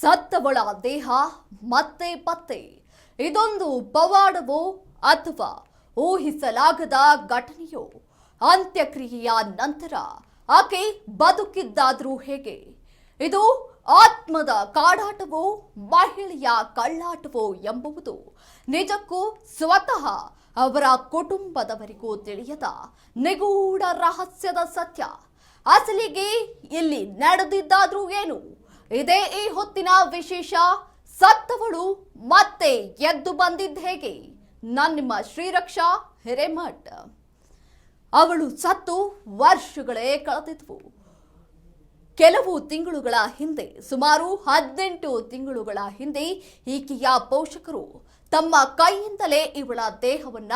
ಸತ್ತವಳ ದೇಹ ಮತ್ತೆ ಪತ್ತೆ ಇದೊಂದು ಪವಾಡವೋ ಅಥವಾ ಊಹಿಸಲಾಗದ ಘಟನೆಯೋ? ಅಂತ್ಯಕ್ರಿಯೆಯ ನಂತರ ಆಕೆ ಬದುಕಿದ್ದಾದ್ರೂ ಹೇಗೆ? ಇದು ಆತ್ಮದ ಕಾಡಾಟವೋ, ಮಹಿಳೆಯ ಕಳ್ಳಾಟವೋ ಎಂಬುವುದು ನಿಜಕ್ಕೂ ಸ್ವತಃ ಅವರ ಕುಟುಂಬದವರಿಗೂ ತಿಳಿಯದ ನಿಗೂಢ ರಹಸ್ಯದ ಸತ್ಯ. ಅಸಲಿಗೆ ಇಲ್ಲಿ ನಡೆದಿದ್ದಾದ್ರೂ ಏನು? ಇದೇ ಈ ಹೊತ್ತಿನ ವಿಶೇಷ, ಸತ್ತವಳು ಮತ್ತೆ ಎದ್ದು ಬಂದಿದ್ದ ಹೇಗೆ? ನನ್ನಿಮ್ಮ ನಿಮ್ಮ ಶ್ರೀರಕ್ಷಾ ಹಿರೇಮಠ್. ಅವಳು ಸತ್ತು ವರ್ಷಗಳೇ ಕಳೆದಿದ್ವು. ಕೆಲವು ತಿಂಗಳುಗಳ ಹಿಂದೆ, ಸುಮಾರು ಹದಿನೆಂಟು ತಿಂಗಳುಗಳ ಹಿಂದೆ ಈಕೆಯ ಪೋಷಕರು ತಮ್ಮ ಕೈಯಿಂದಲೇ ಇವಳ ದೇಹವನ್ನ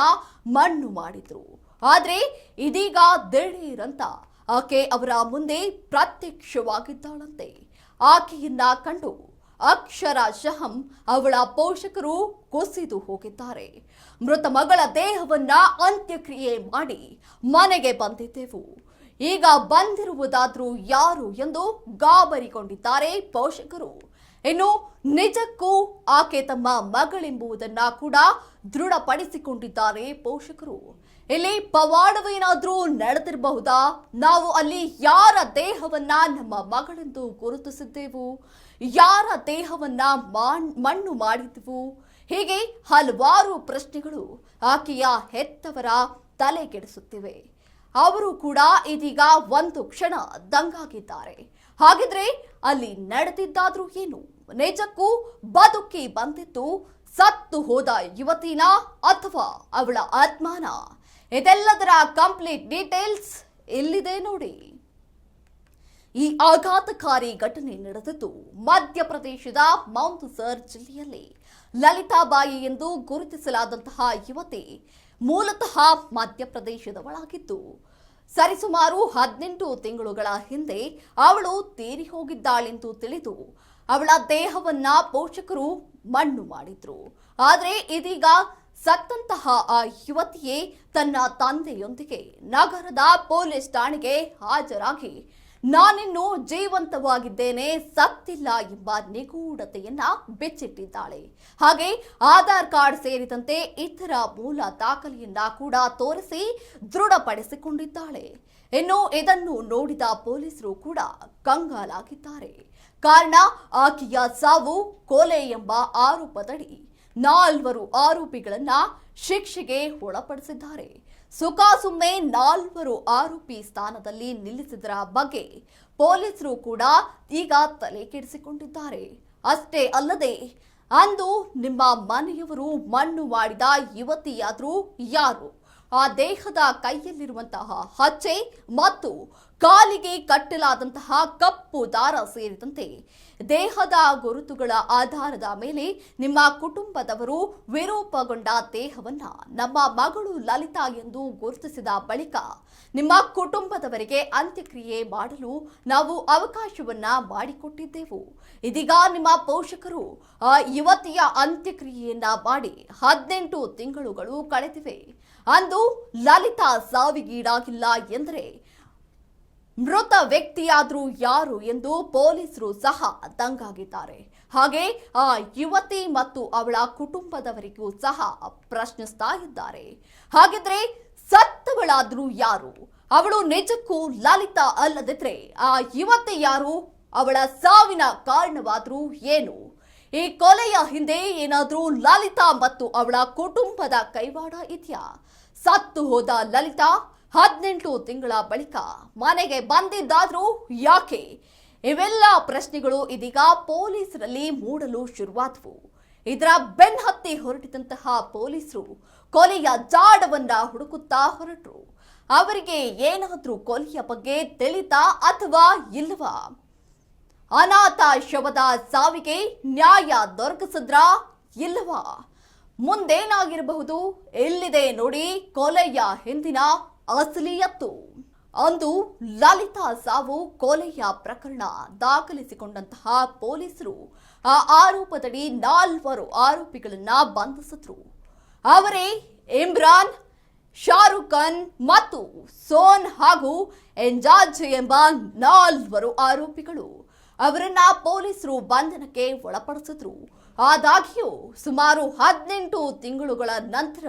ಮಣ್ಣು ಮಾಡಿದ್ರು. ಆದ್ರೆ ಇದೀಗ ದಿಢೀರಂತ ಆಕೆ ಅವರ ಮುಂದೆ ಪ್ರತ್ಯಕ್ಷವಾಗಿದ್ದಾಳಂತೆ. ಆಕೆಯನ್ನ ಕಂಡು ಅಕ್ಷರಶಃ ಅವಳ ಪೋಷಕರು ಕುಸಿದು ಹೋಗಿದ್ದಾರೆ. ಮೃತ ಮಗಳ ದೇಹವನ್ನ ಅಂತ್ಯಕ್ರಿಯೆ ಮಾಡಿ ಮನೆಗೆ ಬಂದಿದ್ದೆವು. ಈಗ ಬಂದಿರುವುದಾದ್ರೂ ಯಾರು ಎಂದು ಗಾಬರಿಗೊಂಡಿದ್ದಾರೆ ಪೋಷಕರು. ಇನ್ನು ನಿಜಕ್ಕೂ ಆಕೆ ತಮ್ಮ ಮಗಳೆಂಬುದನ್ನ ಕೂಡ ದೃಢಪಡಿಸಿಕೊಂಡಿದ್ದಾರೆ ಪೋಷಕರು. ಇಲ್ಲಿ ಪವಾಡವೇನಾದ್ರೂ ನಡೆದಿರಬಹುದಾ? ನಾವು ಅಲ್ಲಿ ಯಾರ ದೇಹವನ್ನ ನಮ್ಮ ಮಗಳೆಂದು ಗುರುತಿಸಿದ್ದೆವು? ಯಾರ ದೇಹವನ್ನ ಮಾಣ್- ಮಣ್ಣು ಮಾಡಿದ್ದೆವು? ಹೀಗೆ ಹಲವಾರು ಪ್ರಶ್ನೆಗಳು ಆಕೆಯ ಹೆತ್ತವರ ತಲೆಗೆಡಿಸುತ್ತಿವೆ ಅವರು ಕೂಡ ಇದೀಗ ಒಂದು ಕ್ಷಣ ದಂಗಾಗಿದ್ದಾರೆ. ಹಾಗಿದ್ರೆ ಅಲ್ಲಿ ನಡೆದಿದ್ದಾದ್ರೂ ಏನು? ನಿಜಕ್ಕೂ ಬದುಕಿ ಬಂದಿತ್ತು ಸತ್ತು ಹೋದ ಯುವತಿನ ಅಥವಾ ಅವಳ ಆತ್ಮಾನ? ಇದೆಲ್ಲದರ ಕಂಪ್ಲೀಟ್ ಡೀಟೇಲ್ಸ್ ಎಲ್ಲಿದೆ ನೋಡಿ. ಈ ಆಘಾತಕಾರಿ ಘಟನೆ ನಡೆದಿದ್ದು ಮಧ್ಯಪ್ರದೇಶದ ಮೌಂತ್ಸರ್ ಜಿಲ್ಲೆಯಲ್ಲಿ. ಲಲಿತಾಬಾಯಿ ಎಂದು ಗುರುತಿಸಲಾದಂತಹ ಯುವತಿ ಮೂಲತಃ ಮಧ್ಯಪ್ರದೇಶದವಳಾಗಿದ್ದು ಸರಿಸುಮಾರು ಹದಿನೆಂಟು ತಿಂಗಳುಗಳ ಹಿಂದೆ ಅವಳು ತೀರಿ ಹೋಗಿದ್ದಾಳೆಂದು ತಿಳಿದು ಅವಳ ದೇಹವನ್ನ ಪೋಷಕರು ಮಣ್ಣು ಮಾಡಿದ್ರು. ಆದರೆ ಇದೀಗ ಸತ್ತಂತಹ ಆ ಯುವತಿಯೇ ತನ್ನ ತಂದೆಯೊಂದಿಗೆ ನಗರದ ಪೊಲೀಸ್ ಠಾಣೆಗೆ ಹಾಜರಾಗಿ ನಾನಿನ್ನು ಜೀವಂತವಾಗಿದ್ದೇನೆ, ಸತ್ತಿಲ್ಲ ಎಂಬ ನಿಗೂಢತೆಯನ್ನ ಬೆಚ್ಚಿಟ್ಟಿದ್ದಾಳೆ. ಹಾಗೆ ಆಧಾರ್ ಕಾರ್ಡ್ ಸೇರಿದಂತೆ ಇತರ ಮೂಲ ದಾಖಲೆಯನ್ನ ಕೂಡ ತೋರಿಸಿ ದೃಢಪಡಿಸಿಕೊಂಡಿದ್ದಾಳೆ. ಇನ್ನು ಇದನ್ನು ನೋಡಿದ ಪೊಲೀಸರು ಕೂಡ ಕಂಗಾಲಾಗಿದ್ದಾರೆ. ಕಾರಣ, ಆಕೆಯ ಸಾವು ಕೊಲೆ ಎಂಬ ಆರೋಪದಡಿ ನಾಲ್ವರು ಆರೋಪಿಗಳನ್ನ ಶಿಕ್ಷೆಗೆ ಒಳಪಡಿಸಿದ್ದಾರೆ. ಸುಖಾಸುಮ್ಮೆ ನಾಲ್ವರು ಆರೋಪಿ ಸ್ಥಾನದಲ್ಲಿ ನಿಲ್ಲಿಸಿದರ ಬಗ್ಗೆ ಪೊಲೀಸರು ಕೂಡ ಈಗ ತಲೆ ಕೆಡಿಸಿಕೊಂಡಿದ್ದಾರೆ. ಅಷ್ಟೇ ಅಲ್ಲದೆ, ಅಂದು ನಿಮ್ಮ ಮನೆಯವರು ಮಣ್ಣು ಮಾಡಿದ ಯುವತಿಯಾದರೂ ಯಾರು? ಆ ದೇಹದ ಕೈಯಲ್ಲಿರುವಂತಹ ಹಚ್ಚೆ ಮತ್ತು ಕಾಲಿಗೆ ಕಟ್ಟಲಾದಂತಹ ಕಪ್ಪು ದಾರ ಸೇರಿದಂತೆ ದೇಹದ ಗುರುತುಗಳ ಆಧಾರದ ಮೇಲೆ ನಿಮ್ಮ ಕುಟುಂಬದವರು ವಿರೂಪಗೊಂಡ ದೇಹವನ್ನ ನಮ್ಮ ಮಗಳು ಲಲಿತಾ ಎಂದು ಗುರುತಿಸಿದ ಬಳಿಕ ನಿಮ್ಮ ಕುಟುಂಬದವರಿಗೆ ಅಂತ್ಯಕ್ರಿಯೆ ಮಾಡಲು ನಾವು ಅವಕಾಶವನ್ನ ಮಾಡಿಕೊಟ್ಟಿದ್ದೆವು. ಇದೀಗ ನಿಮ್ಮ ಪೋಷಕರು ಆ ಯುವತಿಯ ಅಂತ್ಯಕ್ರಿಯೆಯನ್ನ ಮಾಡಿ ಹದಿನೆಂಟು ತಿಂಗಳುಗಳು ಕಳೆದಿವೆ. ಅಂದು ಲಲಿತಾ ಸಾವಿಗೀಡಾಗಿಲ್ಲ ಎಂದರೆ ಮೃತ ವ್ಯಕ್ತಿಯಾದರೂ ಯಾರು ಎಂದು ಪೊಲೀಸರು ಸಹ ದಂಗಾಗಿದ್ದಾರೆ. ಹಾಗೆ ಆ ಯುವತಿ ಮತ್ತು ಅವಳ ಕುಟುಂಬದವರಿಗೂ ಸಹ ಪ್ರಶ್ನಿಸ್ತಾ ಇದ್ದಾರೆ. ಹಾಗಿದ್ರೆ ಸತ್ತವಳಾದ್ರೂ ಯಾರು? ಅವಳು ನಿಜಕ್ಕೂ ಲಲಿತಾ ಅಲ್ಲದಿದ್ರೆ ಆ ಯುವತಿ ಯಾರು? ಅವಳ ಸಾವಿನ ಕಾರಣವಾದ್ರೂ ಏನು? ಈ ಕೊಲೆಯ ಹಿಂದೆ ಏನಾದರೂ ಲಲಿತಾ ಮತ್ತು ಅವಳ ಕುಟುಂಬದ ಕೈವಾಡ ಇದೆಯಾ? ಸತ್ತು ಹೋದ ಲಲಿತಾ ಹದಿನೆಂಟು ತಿಂಗಳ ಬಳಿಕ ಮನೆಗೆ ಬಂದಿದ್ದಾದ್ರೂ ಯಾಕೆ? ಇವೆಲ್ಲ ಪ್ರಶ್ನೆಗಳು ಇದೀಗ ಪೊಲೀಸರಲ್ಲಿ ಮೂಡಲು ಶುರುವಾದವು. ಇದರ ಬೆನ್ನತ್ತಿ ಹೊರಟಿದಂತಹ ಪೊಲೀಸರು ಕೊಲೆಯ ಜಾಡವನ್ನ ಹುಡುಕುತ್ತಾ ಹೊರಟರು. ಅವರಿಗೆ ಏನಾದರೂ ಕೊಲೆಯ ಬಗ್ಗೆ ತಿಳಿತಾ ಅಥವಾ ಇಲ್ಲವಾ ಅನಾಥ ಶವದ ಸಾವಿಗೆ ನ್ಯಾಯ ದೊರಕಿಸಿದ್ರಾ ಇಲ್ಲವಾ ಮುಂದೇನಾಗಿರಬಹುದು? ಎಲ್ಲಿದೆ ನೋಡಿ, ಕೊಲೆಯ ಹಿಂದಿನ ಅಸಲಿಯತ್ತು. ಅಂದು ಲಲಿತಾ ಸಾವು ಕೊಲೆಯ ಪ್ರಕರಣ ದಾಖಲಿಸಿಕೊಂಡಂತಹ ಪೊಲೀಸರು ಆ ಆರೋಪದಡಿ ನಾಲ್ವರು ಆರೋಪಿಗಳನ್ನ ಬಂಧಿಸಿದ್ರು. ಅವರೇ ಇಮ್ರಾನ್, ಶಾರುಖ್ ಖಾನ್ ಮತ್ತು ಸೋನ್ ಹಾಗೂ ಎಂಜಾಜ್ ಎಂಬ ನಾಲ್ವರು ಆರೋಪಿಗಳು. ಅವರನ್ನ ಪೊಲೀಸರು ಬಂಧನಕ್ಕೆ ಒಳಪಡಿಸಿದ್ರು. ಆದಾಗ್ಯೂ ಸುಮಾರು ಹದಿನೆಂಟು ತಿಂಗಳುಗಳ ನಂತರ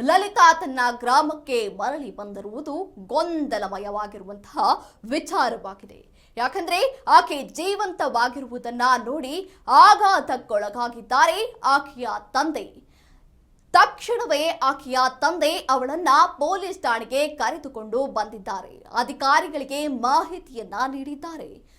ಲಲಿತಾ ತನ್ನ ಗ್ರಾಮಕ್ಕೆ ಮರಳಿ ಬಂದಿರುವುದು ಗೊಂದಲಮಯವಾಗಿರುವಂತಹ ವಿಚಾರವಾಗಿದೆ. ಯಾಕಂದ್ರೆ ಆಕೆ ಜೀವಂತವಾಗಿರುವುದನ್ನ ನೋಡಿ ಆಘಾತಕ್ಕೊಳಗಾಗಿದ್ದಾರೆ ಆಕೆಯ ತಂದೆ. ತಕ್ಷಣವೇ ಆಕೆಯ ತಂದೆ ಅವಳನ್ನ ಪೊಲೀಸ್ ಠಾಣೆಗೆ ಕರೆದುಕೊಂಡು ಬಂದಿದ್ದಾರೆ. ಅಧಿಕಾರಿಗಳಿಗೆ ಮಾಹಿತಿಯನ್ನ ನೀಡಿದ್ದಾರೆ.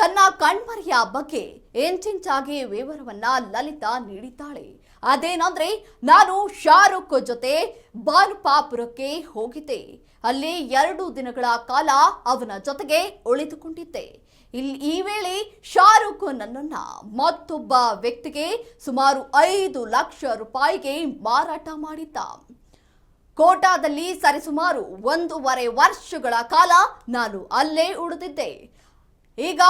ತನ್ನ ಕಣ್ಮರೆಯ ಬಗ್ಗೆ ಎಂಚಿಂಚಾಗಿ ವಿವರವನ್ನ ಲಲಿತಾ ನೀಡಿದ್ದಾಳೆ. ಅದೇನಂದ್ರೆ, ನಾನು ಶಾರುಖ್ ಜೊತೆ ಬಾನುಪಾಪುರಕ್ಕೆ ಹೋಗಿದ್ದೆ. ಅಲ್ಲಿ ಎರಡು ದಿನಗಳ ಕಾಲ ಅವನ ಜೊತೆಗೆ ಉಳಿದುಕೊಂಡಿದ್ದೆ. ಇಲ್ಲಿ ಈ ವೇಳೆ ಶಾರುಖ್ ನನ್ನನ್ನ ಮತ್ತೊಬ್ಬ ವ್ಯಕ್ತಿಗೆ ಸುಮಾರು ಐದು ಲಕ್ಷ ರೂಪಾಯಿಗೆ ಮಾರಾಟ ಮಾಡಿದ್ದ. ಕೋಟಾದಲ್ಲಿ ಸರಿಸುಮಾರು ಒಂದೂವರೆ ವರ್ಷಗಳ ಕಾಲ ನಾನು ಅಲ್ಲೇ ಉಳಿದಿದ್ದೆ. ಈಗ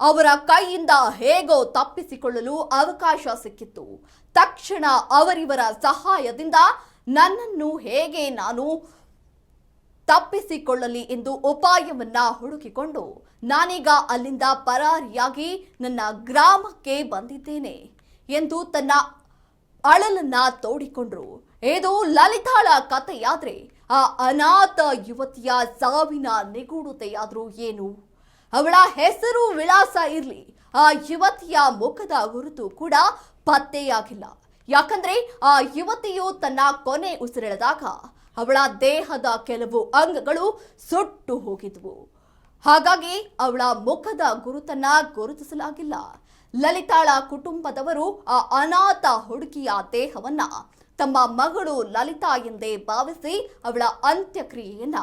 ಅವರ ಕೈಯಿಂದ ಹೇಗೋ ತಪ್ಪಿಸಿಕೊಳ್ಳಲು ಅವಕಾಶ ಸಿಕ್ಕಿತ್ತು ತಕ್ಷಣ ಅವರಿವರ ಸಹಾಯದಿಂದ ನನ್ನನ್ನು ಹೇಗೆ ನಾನು ತಪ್ಪಿಸಿಕೊಳ್ಳಲಿ ಎಂದು ಉಪಾಯವನ್ನ ಹುಡುಕಿಕೊಂಡು ನಾನೀಗ ಅಲ್ಲಿಂದ ಪರಾರಿಯಾಗಿ ನನ್ನ ಗ್ರಾಮಕ್ಕೆ ಬಂದಿದ್ದೇನೆ ಎಂದು ತನ್ನ ಅಳಲನ್ನ ತೋಡಿಕೊಂಡ್ರು. ಇದು ಲಲಿತಾಳ ಕಥೆಯಾದ್ರೆ ಆ ಅನಾಥ ಯುವತಿಯ ಸಾವಿನ ನಿಗೂಢತೆಯಾದ್ರೂ ಏನು? ಅವಳ ಹೆಸರು ವಿಳಾಸ ಇರಲಿ. ಆ ಯುವತಿಯ ಮುಖದ ಗುರುತು ಕೂಡ ಪತ್ತೆಯಾಗಿಲ್ಲ. ಯಾಕಂದ್ರೆ ಆ ಯುವತಿಯು ತನ್ನ ಕೊನೆ ಉಸಿರೆಳೆದಾಗ ಅವಳ ದೇಹದ ಕೆಲವು ಅಂಗಗಳು ಸುಟ್ಟು ಹೋಗಿದ್ವು. ಹಾಗಾಗಿ ಅವಳ ಮುಖದ ಗುರುತನ್ನ ಗುರುತಿಸಲಾಗಿಲ್ಲ. ಲಲಿತಾಳ ಕುಟುಂಬದವರು ಆ ಅನಾಥ ಹುಡುಗಿಯ ದೇಹವನ್ನ ತಮ್ಮ ಮಗಳು ಲಲಿತಾ ಎಂದೇ ಭಾವಿಸಿ ಅವಳ ಅಂತ್ಯಕ್ರಿಯೆಯನ್ನ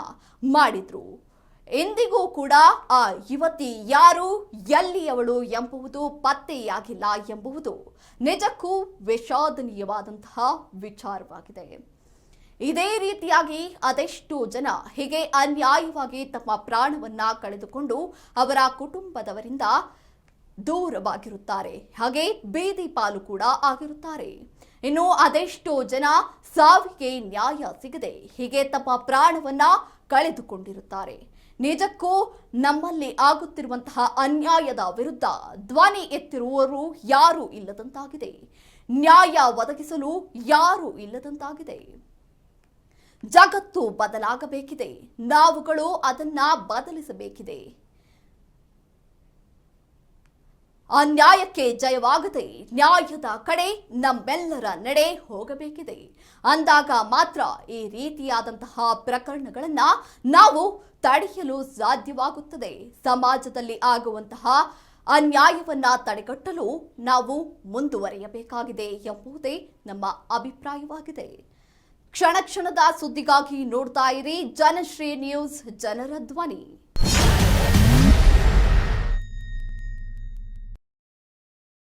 ಮಾಡಿದ್ರು. ಎಂದಿಗೂ ಕೂಡ ಆ ಯುವತಿ ಯಾರು ಎಲ್ಲಿಯವಳು ಎಂಬುವುದು ಪತ್ತೆಯಾಗಿಲ್ಲ ಎಂಬುವುದು ನಿಜಕ್ಕೂ ವಿಷಾದನೀಯವಾದಂತಹ ವಿಚಾರವಾಗಿದೆ. ಇದೇ ರೀತಿಯಾಗಿ ಅದೆಷ್ಟು ಜನ ಹೀಗೆ ಅನ್ಯಾಯವಾಗಿ ತಮ್ಮ ಪ್ರಾಣವನ್ನ ಕಳೆದುಕೊಂಡು ಅವರ ಕುಟುಂಬದವರಿಂದ ದೂರವಾಗಿರುತ್ತಾರೆ. ಹಾಗೆ ಬೀದಿ ಪಾಲು ಕೂಡ ಆಗಿರುತ್ತಾರೆ. ಇನ್ನು ಅದೆಷ್ಟೋ ಜನ ಸಾವಿಗೆ ನ್ಯಾಯ ಸಿಗದೆ ಹೀಗೆ ತಮ್ಮ ಪ್ರಾಣವನ್ನ ಕಳೆದುಕೊಂಡಿರುತ್ತಾರೆ. ನಿಜಕ್ಕೂ ನಮ್ಮಲ್ಲಿ ಆಗುತ್ತಿರುವಂತಹ ಅನ್ಯಾಯದ ವಿರುದ್ಧ ಧ್ವನಿ ಎತ್ತಿರುವವರು ಯಾರೂ ಇಲ್ಲದಂತಾಗಿದೆ. ನ್ಯಾಯ ಒದಗಿಸಲು ಯಾರೂ ಇಲ್ಲದಂತಾಗಿದೆ. ಜಗತ್ತು ಬದಲಾಗಬೇಕಿದೆ. ನಾವುಗಳು ಅದನ್ನ ಬದಲಿಸಬೇಕಿದೆ. ಅನ್ಯಾಯಕ್ಕೆ ಜಯವಾಗದೆ ನ್ಯಾಯದ ಕಡೆ ನಮ್ಮೆಲ್ಲರ ನಡೆ ಹೋಗಬೇಕಿದೆ. ಅಂದಾಗ ಮಾತ್ರ ಈ ರೀತಿಯಾದಂತಹ ಪ್ರಕರಣಗಳನ್ನು ನಾವು ತಡೆಯಲು ಸಾಧ್ಯವಾಗುತ್ತದೆ. ಸಮಾಜದಲ್ಲಿ ಆಗುವಂತಹ ಅನ್ಯಾಯವನ್ನ ತಡೆಗಟ್ಟಲು ನಾವು ಮುಂದುವರಿಯಬೇಕಾಗಿದೆ ಎಂಬುದೇ ನಮ್ಮ ಅಭಿಪ್ರಾಯವಾಗಿದೆ. ಕ್ಷಣ ಕ್ಷಣದ ಸುದ್ದಿಗಾಗಿ ನೋಡ್ತಾ ಇರಿ ಜನಶ್ರೀ ನ್ಯೂಸ್ ಜನರ ಧ್ವನಿ.